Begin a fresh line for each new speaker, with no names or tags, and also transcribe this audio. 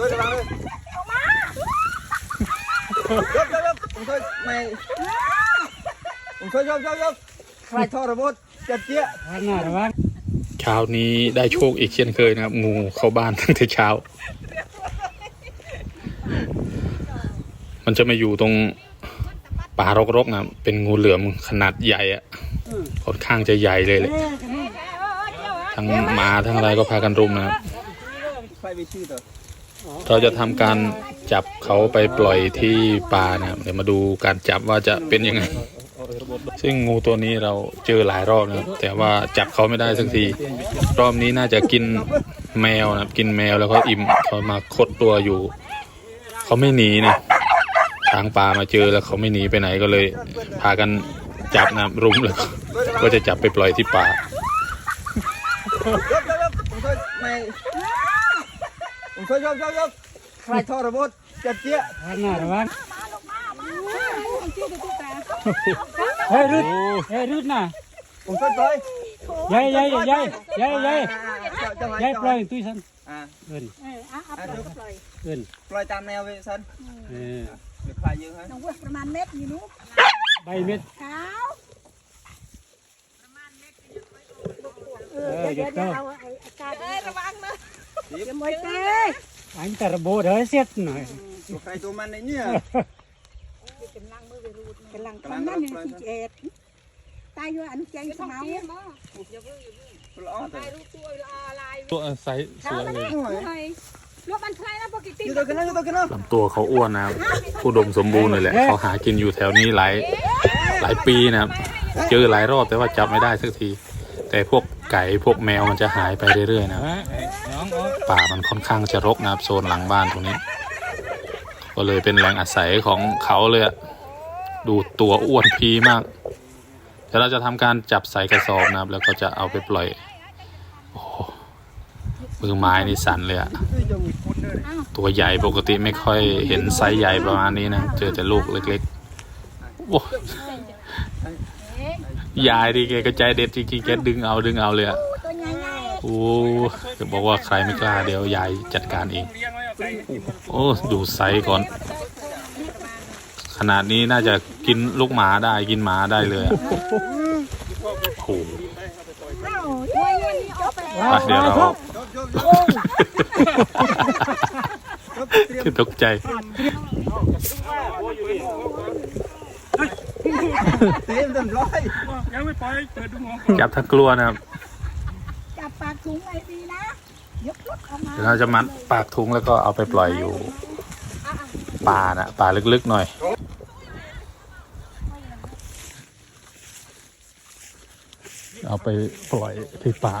tôi là bạn ơi Dốc, dốc, dốc. Ông thôi, mày Ông thôi, dốc, dốc, dốc. Phải thò rồi bốt. Chật kia.
ข้างหน้าระวัง
เช้านี้ได้โชคอีกเช่นเคยนะครับ งูเข้าบ้านตั้งแต่เช้า มันจะมาอยู่ตรงป่ารกๆนะเป็นงูเหลือมขนาดใหญ่อะค่อนข้างจะใหญ่เลยเลยทั้งหมาทั้งอะไรก็พากันรุมนะครับ เราจะทำการจับเขาไปปล่อยที่ป่านะครับเดี๋ยวมาดูการจับว่าจะเป็นยังไง ซึ่งงูตัวนี้เราเจอหลายรอบนะครับแต่ว่าจับเขาไม่ได้สักที รอบนี้น่าจะกินแมวนะครับกินแมวแล้วก็อิ่มเขามาคดตัวอยู่ เขาไม่หนีนะทางป่ามาเจอแล้วเขาไม่หนีไปไหนก็เลย พากันจับนะรุมแล้วก็ก็จะจับไปปล่อยที่ป่า
Dốc, dốc, dốc. Ông thôi, mày Ông thôi, dốc, dốc, dốc. Phải thò rồi bốt. Chật kia.
ข้าหน้าระวังเฮ้ยรุดเฮ้ยรุดน่ะ
Ông thôi, thôi.
ยายยายยายยายยายยายปล่อยตุ้ยสันเอิน
เออเอาเอาปล่อยก็ปล่อย
เอิน
ploy tam neo về sân.
เออ
Được phải dương hả?
น้องเว้ยประมาณเม็ดอยู่นู้
ใบเม็ด
ขาวเออเดี๋ยวเดี๋ยวเอาไอ้อากาศเอ้ยระวังนะ เดี๋ยวมวยเต้
อันแต่ระโบดเฮ้ยเสียดหน่อย
Của khai tụi มัน này nhỉ?
กำลังมือไปรูดกำลังทำนั่นนี่ที่เจ็ดตายอยู่อันใจสมอง
Lõ rồi.
ตัวไซส์สวยเลย
Rồi.
รถมันใครนะปกติ
Như tôi cái nó, như tôi cái nó.
ลำตัวเขาอ้วนนะครับผู้ดมสมบูรณ์เลยแหละเขาหากินอยู่แถวนี้หลายหลายปีนะครับ เจอหลายรอบแต่ว่าจับไม่ได้สักที แต่พวก ไก่พวกแมวมันจะหายไปเรื่อยๆนะครับป่ามันค่อนข้างจะรกนะครับโซนหลังบ้านตรงนี้ ก็เลยเป็นแหล่งอาศัยของเขาเลยอะดูตัวอ้วนพีมากเดี๋ยวเราจะทำการจับใส่กระสอบนะครับ แล้วก็จะเอาไปปล่อยโอ้โหมือไม้นี่สั่นเลยอะ
Ui, chồng một phút nữa này.
ตัวใหญ่ปกติไม่ค่อยเห็นไซส์ใหญ่ประมาณนี้นะ เจอแต่ลูกเล็กๆโอ้ ยายดิแกก็ใจเด็ดจริงๆแกดึงเอาดึงเอาเลยอะ
ตัวใหญ่ใหญ่
โอ้จะบอกว่าใครไม่กล้าเดี๋ยวยายจัดการเอง โอ้ดูไซส์ก่อน ขนาดนี้น่าจะกินลูกหมาได้กินหมาได้เลยอะโอ้โห
เอ้าตัวใหญ่นี่ เอาไป
ไปเดี๋ยวเรา
Dốc, dốc, dốc. Dốc, triêm.
ตกใจ
Triêm dần lói.
จับทั้งกลัวนะครับ
จับปากถุงไอ้ดีนะยกรถออกมา
เดี๋ยวเราจะมัดปากทุงแล้วก็เอาไปปล่อยอยู่ป่านะป่าลึกๆหน่อย เอาไปปล่อยที่ป่า